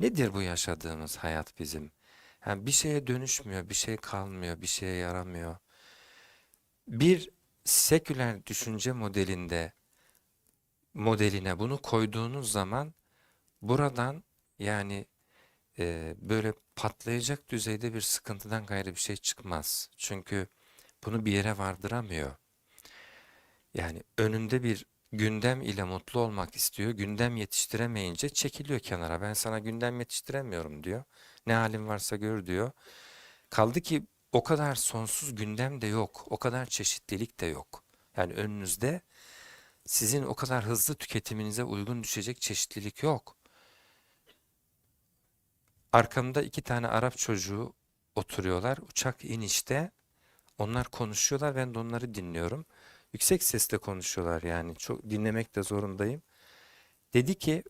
Nedir bu yaşadığımız hayat bizim? Yani bir şeye dönüşmüyor, bir şey kalmıyor, bir şeye yaramıyor. Bir seküler düşünce modelinde modeline bunu koyduğunuz zaman buradan yani e, böyle patlayacak düzeyde bir sıkıntıdan gayrı bir şey çıkmaz. Çünkü bunu bir yere vardıramıyor. Yani önünde bir gündem ile mutlu olmak istiyor. Gündem yetiştiremeyince çekiliyor kenara. Ben sana gündem yetiştiremiyorum diyor. Ne halin varsa gör diyor. Kaldı ki o kadar sonsuz gündem de yok. O kadar çeşitlilik de yok. Yani önünüzde sizin o kadar hızlı tüketiminize uygun düşecek çeşitlilik yok. Arkamda iki tane Arap çocuğu oturuyorlar. Uçak inişte onlar konuşuyorlar. Ben de onları dinliyorum. Yüksek sesle konuşuyorlar yani. Çok dinlemek de zorundayım. Dedi ki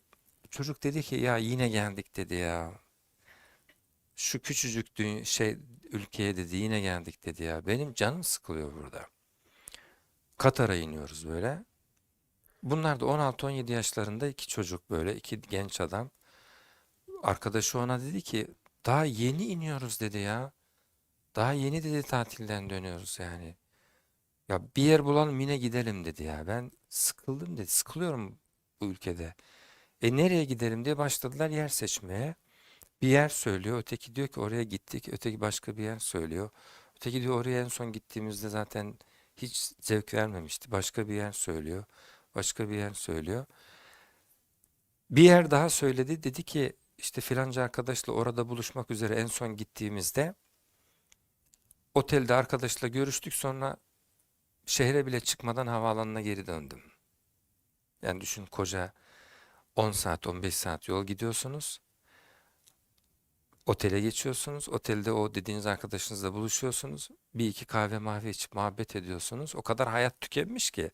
çocuk dedi ki ya yine geldik dedi ya. Şu küçücük dü- şey ülkeye dedi yine geldik dedi ya. Benim canım sıkılıyor burada. Katar'a iniyoruz böyle. Bunlar da 16-17 yaşlarında iki çocuk böyle iki genç adam. Arkadaşı ona dedi ki daha yeni iniyoruz dedi ya. Daha yeni dedi tatilden dönüyoruz yani. Ya bir yer bulalım yine gidelim dedi ya. Ben sıkıldım dedi. Sıkılıyorum bu ülkede. E nereye gidelim diye başladılar yer seçmeye. Bir yer söylüyor. Öteki diyor ki oraya gittik. Öteki başka bir yer söylüyor. Öteki diyor oraya en son gittiğimizde zaten hiç zevk vermemişti. Başka bir yer söylüyor. Başka bir yer söylüyor. Bir yer daha söyledi. Dedi ki işte filanca arkadaşla orada buluşmak üzere en son gittiğimizde otelde arkadaşla görüştük sonra şehre bile çıkmadan havaalanına geri döndüm. Yani düşün koca 10 saat 15 saat yol gidiyorsunuz. Otele geçiyorsunuz. Otelde o dediğiniz arkadaşınızla buluşuyorsunuz. Bir iki kahve mahve içip muhabbet ediyorsunuz. O kadar hayat tükenmiş ki.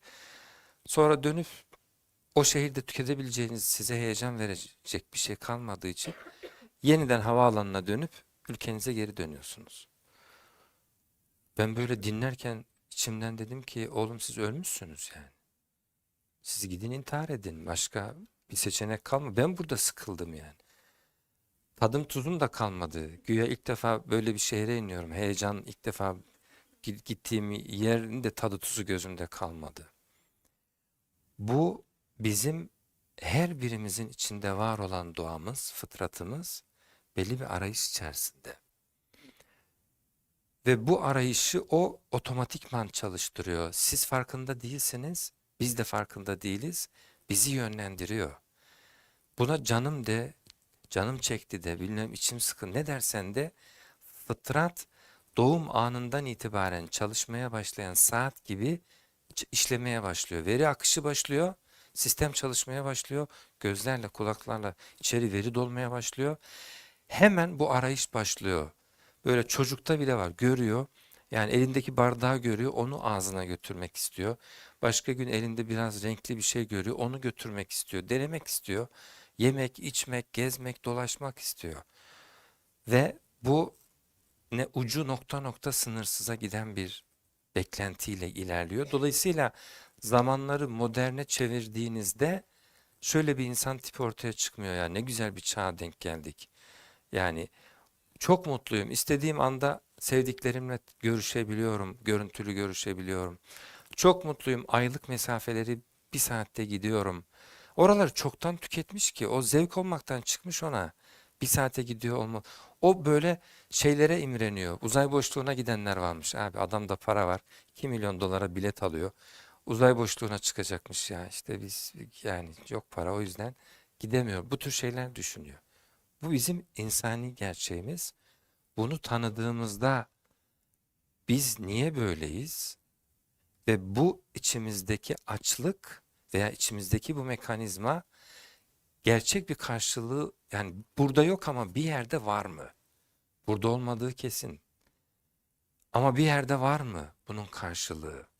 Sonra dönüp o şehirde tüketebileceğiniz size heyecan verecek bir şey kalmadığı için yeniden havaalanına dönüp ülkenize geri dönüyorsunuz. Ben böyle dinlerken içimden dedim ki oğlum siz ölmüşsünüz yani. Siz gidin intihar edin. Başka bir seçenek kalmadı. Ben burada sıkıldım yani. Tadım tuzum da kalmadı. Güya ilk defa böyle bir şehre iniyorum. Heyecan ilk defa gi- gittiğim yerin de tadı tuzu gözümde kalmadı. Bu bizim her birimizin içinde var olan doğamız, fıtratımız belli bir arayış içerisinde. Ve bu arayışı o otomatikman çalıştırıyor. Siz farkında değilsiniz, biz de farkında değiliz. Bizi yönlendiriyor. Buna canım de, canım çekti de, bilmem içim sıkın ne dersen de fıtrat doğum anından itibaren çalışmaya başlayan saat gibi işlemeye başlıyor. Veri akışı başlıyor, sistem çalışmaya başlıyor. Gözlerle, kulaklarla içeri veri dolmaya başlıyor. Hemen bu arayış başlıyor. Böyle çocukta bile var. Görüyor. Yani elindeki bardağı görüyor. Onu ağzına götürmek istiyor. Başka gün elinde biraz renkli bir şey görüyor. Onu götürmek istiyor. Denemek istiyor. Yemek, içmek, gezmek, dolaşmak istiyor. Ve bu ne ucu nokta nokta sınırsıza giden bir beklentiyle ilerliyor. Dolayısıyla zamanları moderne çevirdiğinizde şöyle bir insan tipi ortaya çıkmıyor. Ya ne güzel bir çağa denk geldik. Yani çok mutluyum. İstediğim anda sevdiklerimle görüşebiliyorum, görüntülü görüşebiliyorum. Çok mutluyum. Aylık mesafeleri bir saatte gidiyorum. Oraları çoktan tüketmiş ki o zevk olmaktan çıkmış ona. Bir saate gidiyor olma. O böyle şeylere imreniyor. Uzay boşluğuna gidenler varmış. Abi adamda para var. 2 milyon dolara bilet alıyor. Uzay boşluğuna çıkacakmış ya. İşte biz yani yok para o yüzden gidemiyor. Bu tür şeyler düşünüyor. Bu bizim insani gerçeğimiz. Bunu tanıdığımızda biz niye böyleyiz? Ve bu içimizdeki açlık veya içimizdeki bu mekanizma gerçek bir karşılığı yani burada yok ama bir yerde var mı? Burada olmadığı kesin. Ama bir yerde var mı bunun karşılığı?